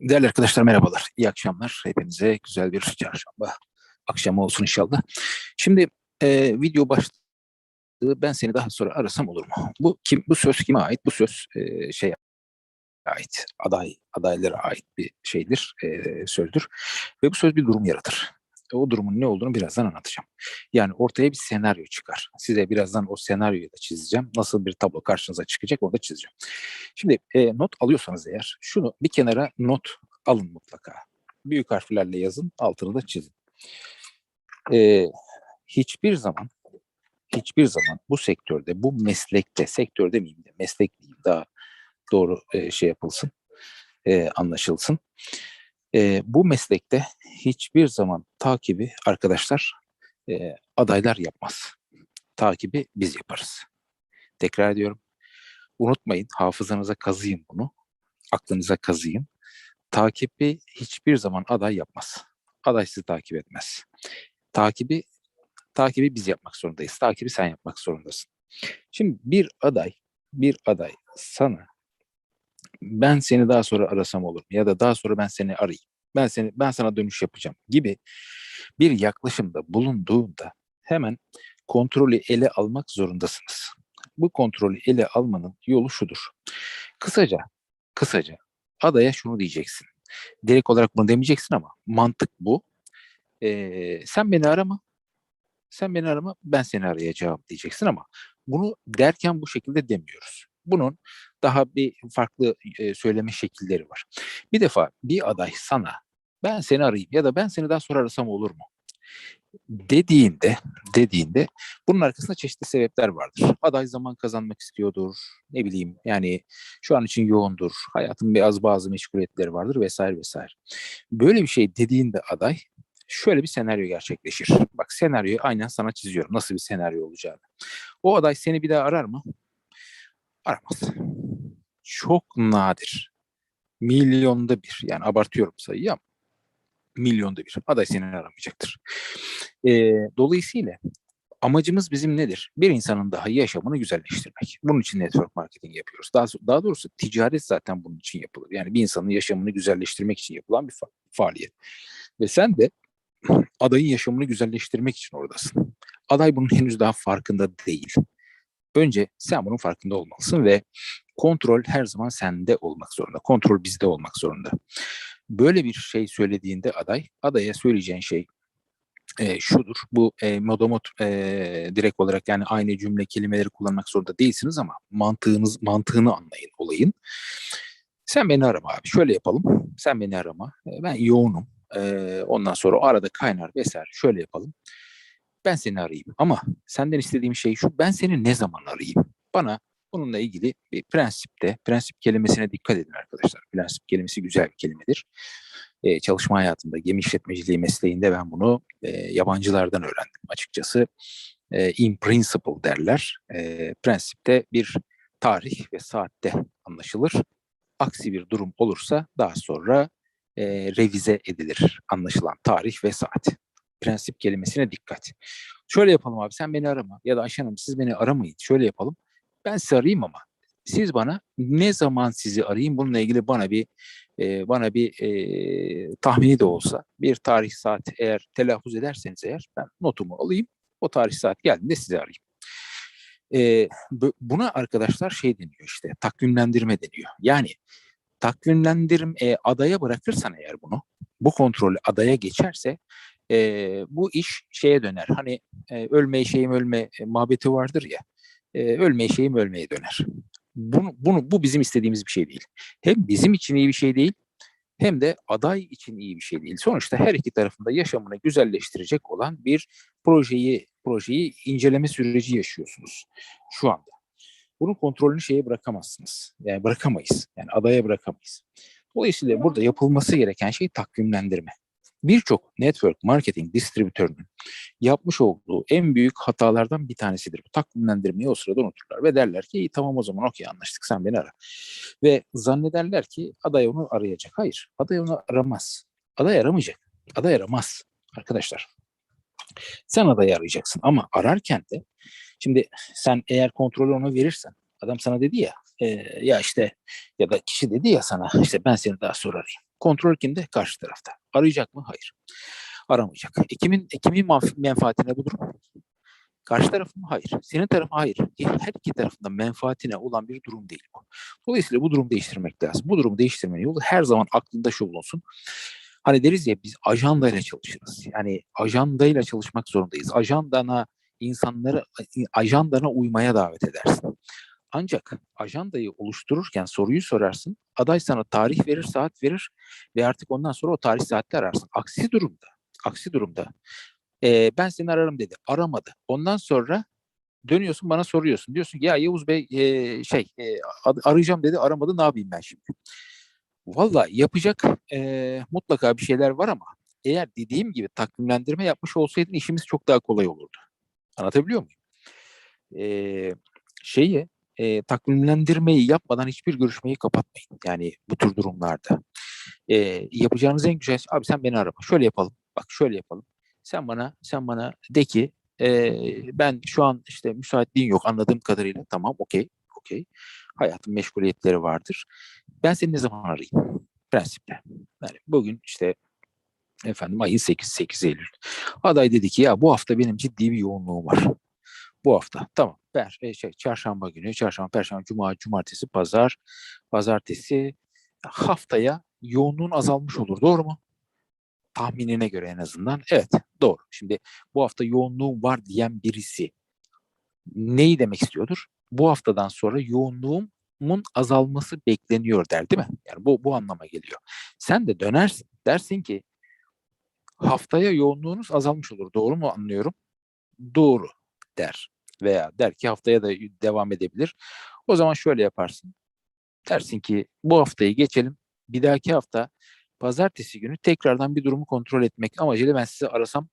Değerli arkadaşlar merhabalar. İyi akşamlar. Hepinize güzel bir çarşamba akşamı olsun inşallah. Şimdi e, video başlığı ben seni daha sonra arasam olur mu? Bu kim? Bu söz kime ait? Bu söz e, şey ait. Aday adaylara ait bir şeydir, e, sözdür. Ve bu söz bir durum yaratır. O durumun ne olduğunu birazdan anlatacağım. Yani ortaya bir senaryo çıkar. Size birazdan o senaryoyu da çizeceğim. Nasıl bir tablo karşınıza çıkacak onu da çizeceğim. Şimdi e, not alıyorsanız eğer şunu bir kenara not alın mutlaka. Büyük harflerle yazın, altını da çizin. E, hiçbir zaman hiçbir zaman bu sektörde, bu meslekte, sektör demeyeyim de meslek diyeyim daha doğru e, şey yapılsın, e, anlaşılsın. E, bu meslekte hiçbir zaman takibi arkadaşlar e, adaylar yapmaz. Takibi biz yaparız. Tekrar ediyorum. Unutmayın, hafızanıza kazıyın bunu. Aklınıza kazıyın. Takibi hiçbir zaman aday yapmaz. Aday sizi takip etmez. Takibi takibi biz yapmak zorundayız. Takibi sen yapmak zorundasın. Şimdi bir aday, bir aday sana ben seni daha sonra arasam olur mu? Ya da daha sonra ben seni arayayım. Ben seni ben sana dönüş yapacağım gibi bir yaklaşımda bulunduğunda hemen kontrolü ele almak zorundasınız. Bu kontrolü ele almanın yolu şudur. Kısaca, kısaca adaya şunu diyeceksin. Direkt olarak bunu demeyeceksin ama mantık bu. Ee, sen beni arama, sen beni arama, ben seni arayacağım diyeceksin ama bunu derken bu şekilde demiyoruz. Bunun daha bir farklı e, söyleme şekilleri var. Bir defa bir aday sana ben seni arayayım ya da ben seni daha sonra arasam olur mu? dediğinde dediğinde bunun arkasında çeşitli sebepler vardır. Aday zaman kazanmak istiyordur. Ne bileyim yani şu an için yoğundur. Hayatın biraz bazı meşguliyetleri vardır vesaire vesaire. Böyle bir şey dediğinde aday şöyle bir senaryo gerçekleşir. Bak senaryoyu aynen sana çiziyorum. Nasıl bir senaryo olacağını. O aday seni bir daha arar mı? Aramaz. Çok nadir. Milyonda bir. Yani abartıyorum sayıyı ama milyonda bir. Aday seni aramayacaktır. E, dolayısıyla amacımız bizim nedir? Bir insanın daha yaşamını güzelleştirmek. Bunun için network marketing yapıyoruz. Daha, daha doğrusu ticaret zaten bunun için yapılır. Yani bir insanın yaşamını güzelleştirmek için yapılan bir fa- faaliyet. Ve sen de adayın yaşamını güzelleştirmek için oradasın. Aday bunun henüz daha farkında değil. Önce sen bunun farkında olmalısın ve kontrol her zaman sende olmak zorunda. Kontrol bizde olmak zorunda. Böyle bir şey söylediğinde aday, adaya söyleyeceğin şey e, şudur. Bu e, modomot e, direkt olarak yani aynı cümle kelimeleri kullanmak zorunda değilsiniz ama mantığınız mantığını anlayın olayın. Sen beni arama abi. Şöyle yapalım. Sen beni arama. E, ben yoğunum. E, ondan sonra o arada kaynar vesaire. Şöyle yapalım. Ben seni arayayım. Ama senden istediğim şey şu. Ben seni ne zaman arayayım? Bana bununla ilgili bir prensipte, prensip kelimesine dikkat edin arkadaşlar. Prensip kelimesi güzel bir kelimedir. Ee, çalışma hayatında, gemi işletmeciliği mesleğinde ben bunu e, yabancılardan öğrendim açıkçası. E, in principle derler. E, prensipte bir tarih ve saatte anlaşılır. Aksi bir durum olursa daha sonra e, revize edilir anlaşılan tarih ve saat. Prensip kelimesine dikkat. Şöyle yapalım abi sen beni arama ya da Ayşe Hanım siz beni aramayın. Şöyle yapalım ben sizi arayayım ama siz bana ne zaman sizi arayayım bununla ilgili bana bir e, bana bir e, tahmini de olsa bir tarih saat eğer telaffuz ederseniz eğer ben notumu alayım o tarih saat geldiğinde sizi arayayım. E, buna arkadaşlar şey deniyor işte takvimlendirme deniyor. Yani takvimlendirme e, adaya bırakırsan eğer bunu bu kontrolü adaya geçerse e, bu iş şeye döner. Hani e, ölme şeyim ölme e, muhabbeti vardır ya e, ölmeye şeyim ölmeye döner. Bunu, bunu, bu bizim istediğimiz bir şey değil. Hem bizim için iyi bir şey değil, hem de aday için iyi bir şey değil. Sonuçta her iki tarafında yaşamını güzelleştirecek olan bir projeyi projeyi inceleme süreci yaşıyorsunuz şu anda. Bunun kontrolünü şeye bırakamazsınız. Yani bırakamayız. Yani adaya bırakamayız. Dolayısıyla burada yapılması gereken şey takvimlendirme birçok network marketing distribütörünün yapmış olduğu en büyük hatalardan bir tanesidir. Bu takvimlendirmeyi o sırada unuturlar ve derler ki iyi tamam o zaman okey anlaştık sen beni ara. Ve zannederler ki aday onu arayacak. Hayır aday onu aramaz. Aday aramayacak. Aday aramaz arkadaşlar. Sen adayı arayacaksın ama ararken de şimdi sen eğer kontrolü ona verirsen adam sana dedi ya e, ya işte ya da kişi dedi ya sana işte ben seni daha sonra. Kontrol kimde? Karşı tarafta. Arayacak mı? Hayır. Aramayacak. Kimin, kimin menfaatine bu durum? Karşı tarafın mı? Hayır. Senin tarafın hayır. E, Her iki tarafında menfaatine olan bir durum değil bu. Dolayısıyla bu durumu değiştirmek lazım. Bu durumu değiştirmenin yolu her zaman aklında şu bulunsun. Hani deriz ya biz ajandayla çalışırız. Yani ajandayla çalışmak zorundayız. Ajandana insanları ajandana uymaya davet edersin. Ancak ajandayı oluştururken soruyu sorarsın. Aday sana tarih verir, saat verir ve artık ondan sonra o tarih saatte ararsın. Aksi durumda, aksi durumda e, ben seni ararım dedi. Aramadı. Ondan sonra dönüyorsun bana soruyorsun. Diyorsun ya Yavuz Bey e, şey e, ar- arayacağım dedi aramadı ne yapayım ben şimdi? Valla yapacak e, mutlaka bir şeyler var ama eğer dediğim gibi takvimlendirme yapmış olsaydın işimiz çok daha kolay olurdu. Anlatabiliyor muyum? E, şeyi e, takvimlendirmeyi yapmadan hiçbir görüşmeyi kapatmayın. Yani bu tür durumlarda. E, yapacağınız en güzel şey, abi sen beni arama. Şöyle yapalım. Bak şöyle yapalım. Sen bana sen bana de ki e, ben şu an işte müsaitliğin yok anladığım kadarıyla. Tamam okey okey. Hayatın meşguliyetleri vardır. Ben seni ne zaman arayayım? Prensiple. Yani bugün işte efendim ayın 8, 8 Eylül. Aday dedi ki ya bu hafta benim ciddi bir yoğunluğum var. Bu hafta tamam. Per, e, şey, çarşamba günü, çarşamba, perşembe, cuma, cumartesi, pazar, pazartesi haftaya yoğunluğun azalmış olur. Doğru mu? Tahminine göre en azından. Evet doğru. Şimdi bu hafta yoğunluğum var diyen birisi neyi demek istiyordur? Bu haftadan sonra yoğunluğumun azalması bekleniyor der değil mi? Yani bu, bu anlama geliyor. Sen de dönersin. Dersin ki haftaya yoğunluğunuz azalmış olur. Doğru mu anlıyorum? Doğru der. Veya der ki haftaya da devam edebilir. O zaman şöyle yaparsın. Dersin ki bu haftayı geçelim. Bir dahaki hafta pazartesi günü tekrardan bir durumu kontrol etmek amacıyla ben sizi arasam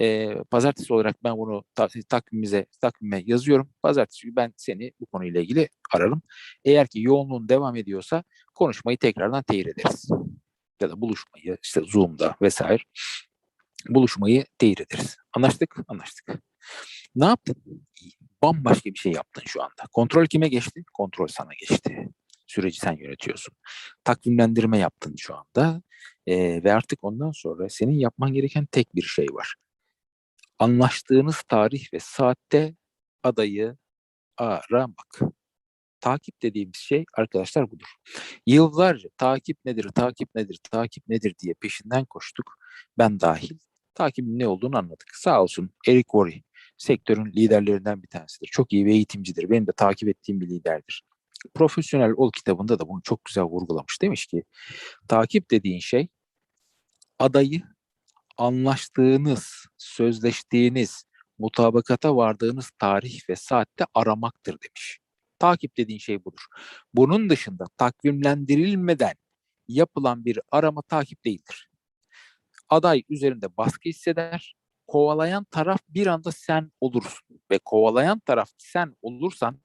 e, pazartesi olarak ben bunu ta- takvimimize takvime yazıyorum. Pazartesi günü ben seni bu konuyla ilgili ararım. Eğer ki yoğunluğun devam ediyorsa konuşmayı tekrardan teyir ederiz. Ya da buluşmayı işte Zoom'da vesaire buluşmayı teyir ederiz. Anlaştık? Anlaştık. Ne yaptın? Bambaşka bir şey yaptın şu anda. Kontrol kime geçti? Kontrol sana geçti. Süreci sen yönetiyorsun. Takvimlendirme yaptın şu anda. Ee, ve artık ondan sonra senin yapman gereken tek bir şey var. Anlaştığınız tarih ve saatte adayı aramak. Takip dediğimiz şey arkadaşlar budur. Yıllarca takip nedir, takip nedir, takip nedir diye peşinden koştuk. Ben dahil. Takibin ne olduğunu anladık. Sağ olsun Eric Worre sektörün liderlerinden bir tanesidir. Çok iyi bir eğitimcidir. Benim de takip ettiğim bir liderdir. Profesyonel Ol kitabında da bunu çok güzel vurgulamış. Demiş ki takip dediğin şey adayı anlaştığınız, sözleştiğiniz, mutabakata vardığınız tarih ve saatte aramaktır demiş. Takip dediğin şey budur. Bunun dışında takvimlendirilmeden yapılan bir arama takip değildir. Aday üzerinde baskı hisseder, kovalayan taraf bir anda sen olursun ve kovalayan taraf sen olursan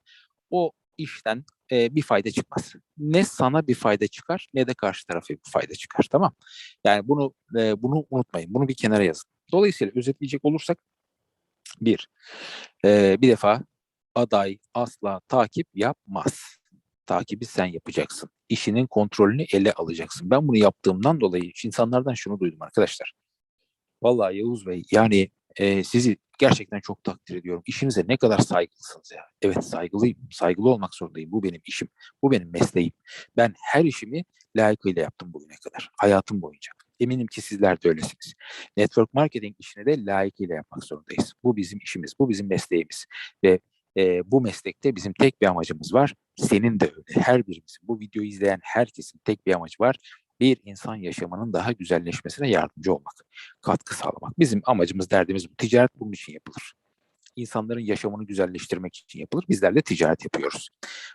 o işten e, bir fayda çıkmaz. Ne sana bir fayda çıkar ne de karşı tarafa bir fayda çıkar tamam. Yani bunu e, bunu unutmayın. Bunu bir kenara yazın. Dolayısıyla özetleyecek olursak bir, e, bir defa aday asla takip yapmaz. Takibi sen yapacaksın. İşinin kontrolünü ele alacaksın. Ben bunu yaptığımdan dolayı insanlardan şunu duydum arkadaşlar. Vallahi Yavuz Bey yani e, sizi gerçekten çok takdir ediyorum. İşinize ne kadar saygılısınız ya. Evet saygılıyım. Saygılı olmak zorundayım. Bu benim işim. Bu benim mesleğim. Ben her işimi layıkıyla yaptım bugüne kadar. Hayatım boyunca. Eminim ki sizler de öylesiniz. Network marketing işini de layıkıyla yapmak zorundayız. Bu bizim işimiz. Bu bizim mesleğimiz. Ve e, bu meslekte bizim tek bir amacımız var. Senin de öyle. Her birimizin, bu videoyu izleyen herkesin tek bir amacı var. Bir insan yaşamının daha güzelleşmesine yardımcı olmak, katkı sağlamak. Bizim amacımız, derdimiz bu. Ticaret bunun için yapılır. İnsanların yaşamını güzelleştirmek için yapılır. Bizler de ticaret yapıyoruz.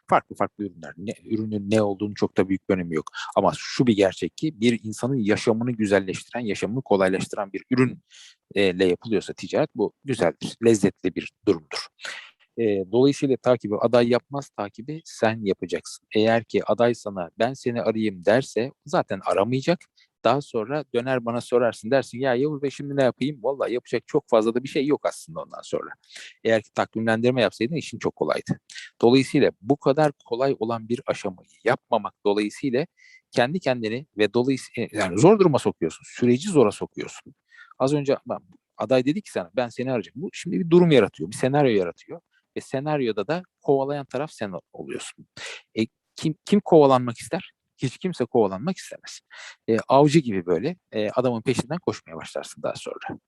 Farklı farklı ürünler. Ne, ürünün ne olduğunu çok da büyük bir önemi yok. Ama şu bir gerçek ki bir insanın yaşamını güzelleştiren, yaşamını kolaylaştıran bir ürünle yapılıyorsa ticaret bu güzeldir, lezzetli bir durumdur. E, dolayısıyla takibi aday yapmaz, takibi sen yapacaksın. Eğer ki aday sana ben seni arayayım derse zaten aramayacak Daha sonra döner bana sorarsın dersin ya Yavuz Bey şimdi ne yapayım? Vallahi yapacak çok fazla da bir şey yok aslında ondan sonra. Eğer ki takvimlendirme yapsaydın işin çok kolaydı. Dolayısıyla bu kadar kolay olan bir aşamayı yapmamak dolayısıyla kendi kendini ve dolayısıyla yani zor duruma sokuyorsun. Süreci zora sokuyorsun. Az önce aday dedi ki sana ben seni arayacağım. Bu şimdi bir durum yaratıyor, bir senaryo yaratıyor ve senaryoda da kovalayan taraf sen oluyorsun. E, kim kim kovalanmak ister? Hiç kimse kovalanmak istemez. E, avcı gibi böyle e, adamın peşinden koşmaya başlarsın daha sonra.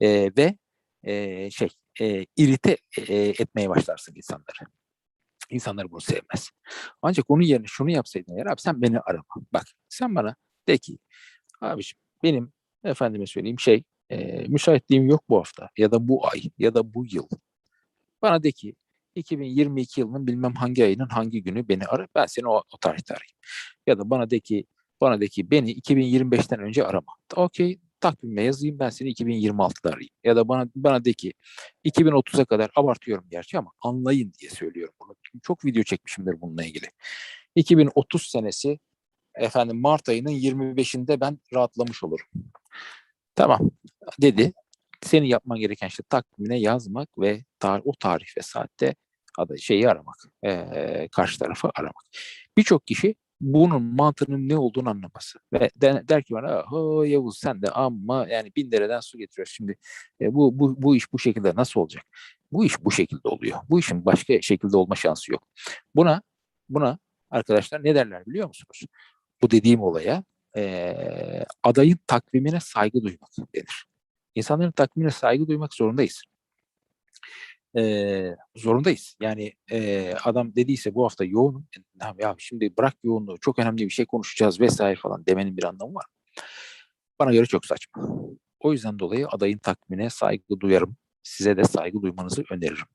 E, ve e, şey e, irite e, etmeye başlarsın insanları. İnsanlar bunu sevmez. Ancak onun yerine şunu yapsaydın eğer abi sen beni arama. Bak sen bana de ki abiciğim benim efendime söyleyeyim şey e, müsaitliğim yok bu hafta ya da bu ay ya da bu yıl. Bana de ki 2022 yılının bilmem hangi ayının hangi günü beni ara. Ben seni o, o tarihte arayayım. Ya da bana de ki bana de ki beni 2025'ten önce arama. Okey takvime yazayım ben seni 2026'da arayayım. Ya da bana bana de ki 2030'a kadar abartıyorum gerçi ama anlayın diye söylüyorum bunu. Çok video çekmişimdir bununla ilgili. 2030 senesi efendim Mart ayının 25'inde ben rahatlamış olurum. Tamam dedi. Senin yapman gereken işte takvimine yazmak ve tar o tarih ve saatte şeyi aramak. E, karşı tarafı aramak. Birçok kişi bunun mantığının ne olduğunu anlaması. Ve der, der ki bana Yavuz sen de ama yani bin dereden su getiriyor. Şimdi e, bu, bu, bu iş bu şekilde nasıl olacak? Bu iş bu şekilde oluyor. Bu işin başka şekilde olma şansı yok. Buna buna arkadaşlar ne derler biliyor musunuz? Bu dediğim olaya e, adayın takvimine saygı duymak denir. İnsanların takvimine saygı duymak zorundayız. E, zorundayız. Yani e, adam dediyse bu hafta yoğunum. Ya şimdi bırak yoğunluğu çok önemli bir şey konuşacağız vesaire falan demenin bir anlamı var. Bana göre çok saçma. O yüzden dolayı adayın takvimine saygı duyarım. Size de saygı duymanızı öneririm.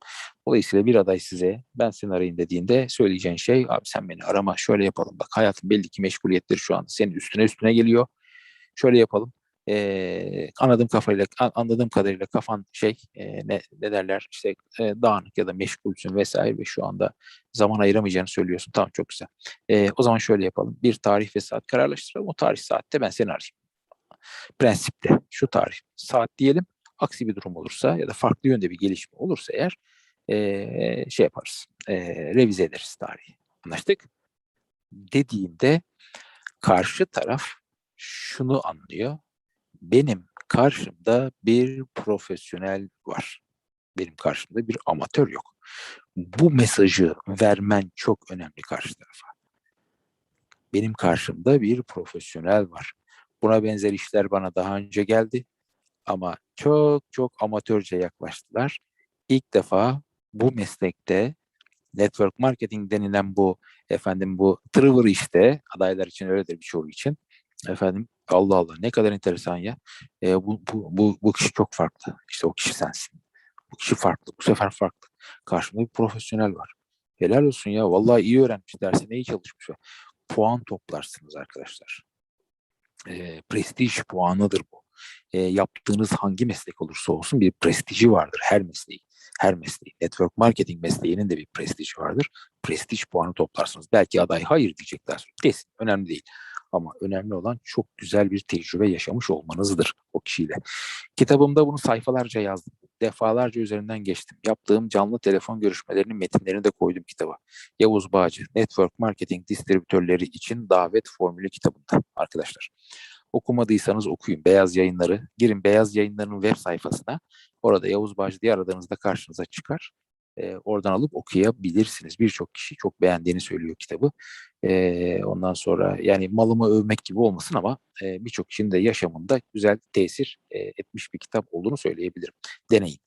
Dolayısıyla bir aday size ben seni arayayım dediğinde söyleyeceğin şey abi sen beni arama şöyle yapalım. Bak hayatın belli ki meşguliyetleri şu an senin üstüne üstüne geliyor. Şöyle yapalım e, anladığım kadarıyla anladığım kadarıyla kafan şey e, ne, ne derler işte e, dağınık ya da meşgulsün vesaire ve şu anda zaman ayıramayacağını söylüyorsun. Tamam çok güzel. E, o zaman şöyle yapalım. Bir tarih ve saat kararlaştıralım. O tarih saatte ben seni arayayım. Prensipte şu tarih saat diyelim. Aksi bir durum olursa ya da farklı yönde bir gelişme olursa eğer e, şey yaparız. E, revize ederiz tarihi. Anlaştık? Dediğimde karşı taraf şunu anlıyor benim karşımda bir profesyonel var. Benim karşımda bir amatör yok. Bu mesajı vermen çok önemli karşı tarafa. Benim karşımda bir profesyonel var. Buna benzer işler bana daha önce geldi ama çok çok amatörce yaklaştılar. İlk defa bu meslekte network marketing denilen bu efendim bu tırvır işte adaylar için öyledir birçoğu için efendim Allah Allah ne kadar enteresan ya. E, bu, bu, bu, bu kişi çok farklı. İşte o kişi sensin. Bu kişi farklı. Bu sefer farklı. Karşımda bir profesyonel var. Helal olsun ya. Vallahi iyi öğrenmiş dersine iyi çalışmış. Puan toplarsınız arkadaşlar. E, prestij puanıdır bu. E, yaptığınız hangi meslek olursa olsun bir prestiji vardır her mesleğin. Her mesleğin. Network marketing mesleğinin de bir prestiji vardır. Prestij puanı toplarsınız. Belki aday hayır diyecekler. Desin. Önemli değil. Ama önemli olan çok güzel bir tecrübe yaşamış olmanızdır o kişiyle. Kitabımda bunu sayfalarca yazdım. Defalarca üzerinden geçtim. Yaptığım canlı telefon görüşmelerinin metinlerini de koydum kitaba. Yavuz Bağcı, Network Marketing Distribütörleri için davet formülü kitabında arkadaşlar. Okumadıysanız okuyun. Beyaz yayınları. Girin Beyaz Yayınları'nın web sayfasına. Orada Yavuz Bağcı diye aradığınızda karşınıza çıkar e, oradan alıp okuyabilirsiniz. Birçok kişi çok beğendiğini söylüyor kitabı. E, ondan sonra yani malımı övmek gibi olmasın ama e, birçok kişinin de yaşamında güzel tesir e, etmiş bir kitap olduğunu söyleyebilirim. Deneyin.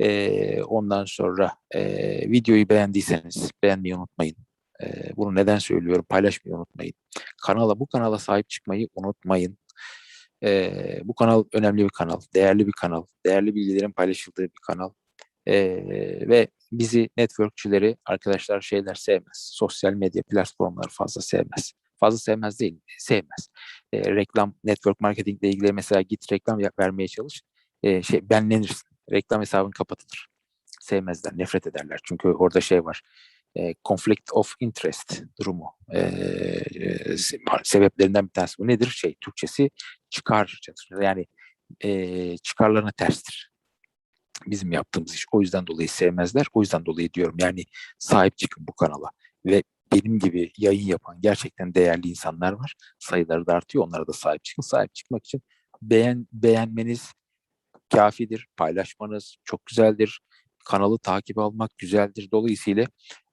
E, ondan sonra e, videoyu beğendiyseniz beğenmeyi unutmayın. E, bunu neden söylüyorum? Paylaşmayı unutmayın. Kanala bu kanala sahip çıkmayı unutmayın. Ee, bu kanal önemli bir kanal, değerli bir kanal, değerli bilgilerin paylaşıldığı bir kanal. E, ve bizi networkçüleri arkadaşlar şeyler sevmez. Sosyal medya platformları fazla sevmez. Fazla sevmez değil, sevmez. E, reklam, network marketingle ilgili mesela git reklam vermeye çalış. E, şey benlenirsin. Reklam hesabın kapatılır. Sevmezler, nefret ederler. Çünkü orada şey var. e, conflict of interest durumu e, e, se- sebeplerinden bir tanesi. Bu nedir? Şey Türkçesi çıkar çatışması. Yani e, çıkarlarına terstir. Bizim yaptığımız iş. O yüzden dolayı sevmezler. O yüzden dolayı diyorum. Yani sahip çıkın bu kanala. Ve benim gibi yayın yapan gerçekten değerli insanlar var. Sayıları da artıyor. Onlara da sahip çıkın. Sahip çıkmak için beğen beğenmeniz kafidir. Paylaşmanız çok güzeldir. Kanalı takip almak güzeldir. Dolayısıyla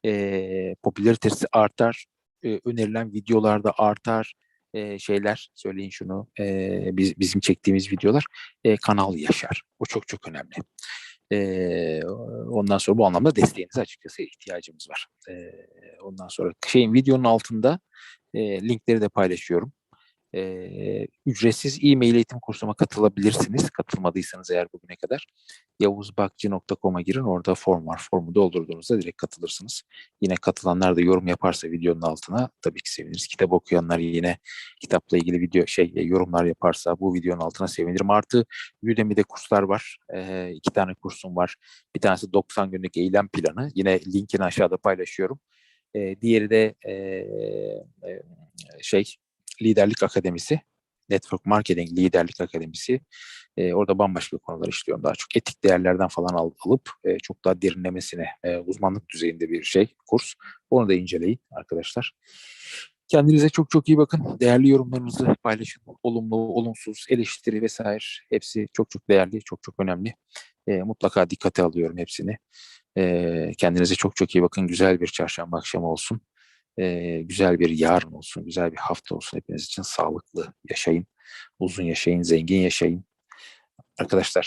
eee popülaritesi artar. Eee, önerilen videolarda artar. Eee, şeyler söyleyin şunu. eee, biz, bizim çektiğimiz videolar eee, kanal yaşar. Bu çok çok önemli. Eee, ondan sonra bu anlamda desteğinize açıkçası ihtiyacımız var. Eee, ondan sonra şeyin videonun altında eee, linkleri de paylaşıyorum. Eee, ücretsiz e-mail eğitim kursuma katılabilirsiniz. Katılmadıysanız eğer bugüne kadar yavuzbakçı.com'a girin. Orada form var. Formu doldurduğunuzda direkt katılırsınız. Yine katılanlar da yorum yaparsa videonun altına tabii ki seviniriz. Kitap okuyanlar yine kitapla ilgili video şey e, yorumlar yaparsa bu videonun altına sevinirim. Artı Udemy'de kurslar var. Eee iki tane kursum var. Bir tanesi 90 günlük eylem planı. Yine linkini aşağıda paylaşıyorum. Eee, diğeri de eee, eee, şey Liderlik Akademisi, Network Marketing Liderlik Akademisi. Ee, orada bambaşka konular işliyorum. Daha çok etik değerlerden falan al- alıp e, çok daha derinlemesine e, uzmanlık düzeyinde bir şey, kurs. Onu da inceleyin arkadaşlar. Kendinize çok çok iyi bakın. Değerli yorumlarınızı paylaşın. Olumlu, olumsuz, eleştiri vesaire hepsi çok çok değerli, çok çok önemli. E, mutlaka dikkate alıyorum hepsini. E, kendinize çok çok iyi bakın. Güzel bir çarşamba akşamı olsun. Güzel bir yarın olsun, güzel bir hafta olsun hepiniz için sağlıklı yaşayın, uzun yaşayın, zengin yaşayın. Arkadaşlar